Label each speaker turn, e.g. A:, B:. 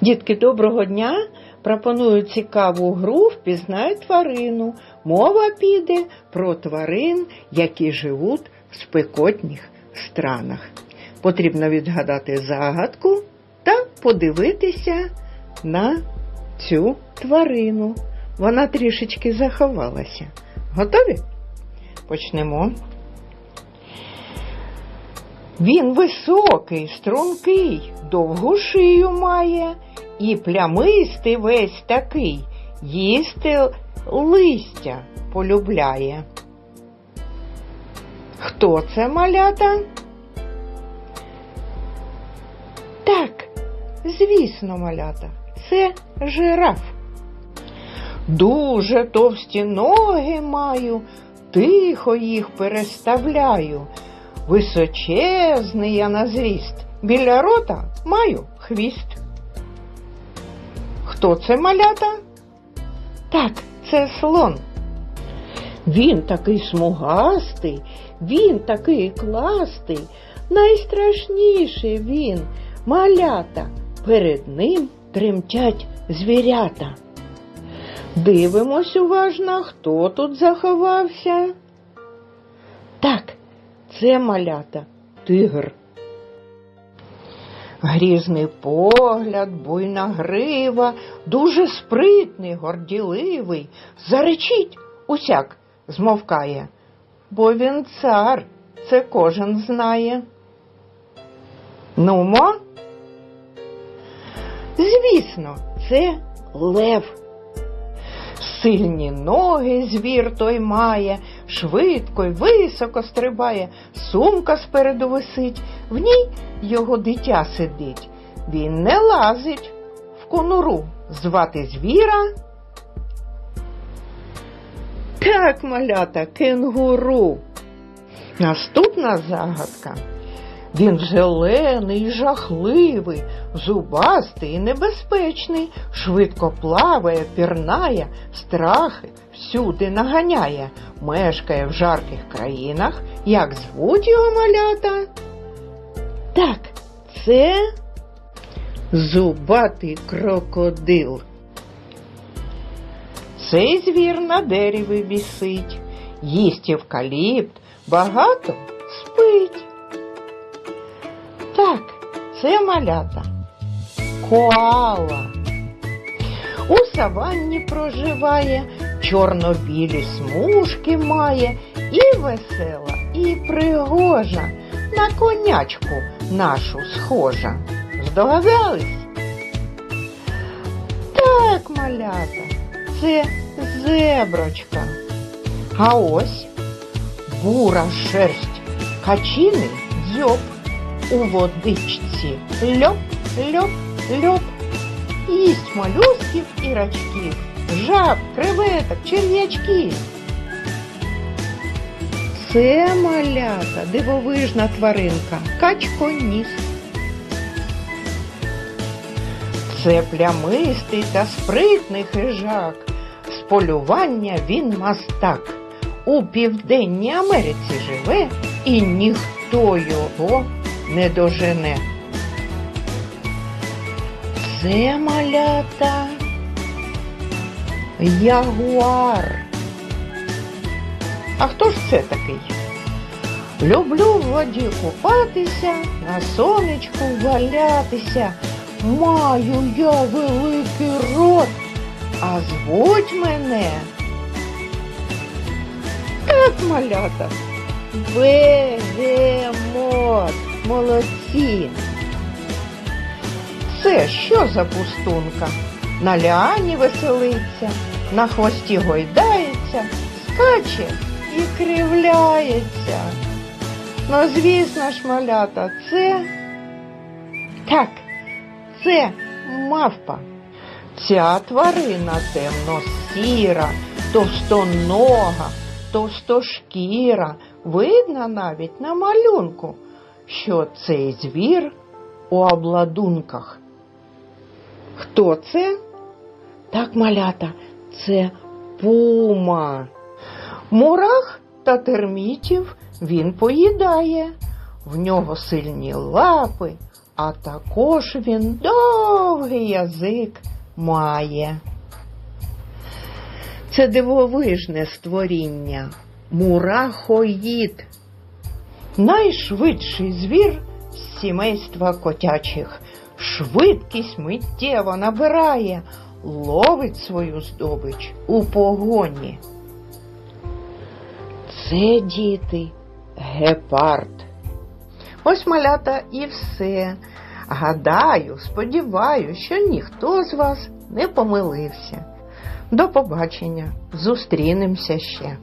A: Дітки, доброго дня! Пропоную цікаву гру «Впізнай тварину. Мова піде про тварин, які живуть в спекотних странах. Потрібно відгадати загадку та подивитися на цю тварину. Вона трішечки заховалася. Готові? Почнемо. Він високий, стрункий, довгу шию має і плямистий весь такий, їсти листя полюбляє. Хто це малята? Так, звісно, малята, це жираф. Дуже товсті ноги маю, тихо їх переставляю. Височезний я на зріст, біля рота маю хвіст. Хто це малята? Так, це слон. Він такий смугастий, він такий кластий, найстрашніший він, малята, перед ним тремтять звірята. Дивимось уважно, хто тут заховався. Це малята тигр. Грізний погляд, буйна грива, дуже спритний, горділивий. Заречить усяк змовкає, бо він цар, це кожен знає. Нумо? Звісно, це лев. Сильні ноги звір той має, швидко й високо стрибає, сумка спереду висить, в ній його дитя сидить. Він не лазить в конуру звати звіра. Так, малята, кенгуру. Наступна загадка. Він зелений, жахливий, зубастий і небезпечний, швидко плаває, пірнає, страхи всюди наганяє, мешкає в жарких країнах. Як звуть його малята? Так, це зубатий крокодил. Цей звір на дереві вісить, їсть евкаліпт, багато спить. Це малята. Коала. У саванні проживає, чорно-білі смужки має, і весела, і пригожа, на конячку нашу схожа. Здогадались? Так, малята, це зеброчка. А ось бура шерсть, качиний дзьоб у водичці льоп, льоп, льоп. Їсть молюсків і рачків, жаб, креветок, черв'ячків. Це малята, дивовижна тваринка, качконіс. Це плямистий та спритний хижак. З полювання він мастак. У Південній Америці живе і ніхто його не дожене. Це малята ягуар. А хто ж це такий? Люблю в воді купатися, на сонечку валятися. Маю я великий рот, а звуть мене. Так, малята, бегемот, молодці. Це що за пустунка? На ліані веселиться, на хвості гойдається, скаче і кривляється. Ну, звісно ж, малята, це так, це мавпа. Ця тварина темно-сіра, товстонога, товстошкіра. Видно навіть на малюнку, що цей звір у обладунках. Хто це? Так, малята, це пума. Мурах та термітів він поїдає. В нього сильні лапи, а також він довгий язик має. Це дивовижне створіння, мурахоїд. Найшвидший звір з сімейства котячих. Швидкість миттєво набирає, ловить свою здобич у погоні. Це діти гепард. Ось малята і все. Гадаю, сподіваюся, що ніхто з вас не помилився. До побачення, зустрінемося ще.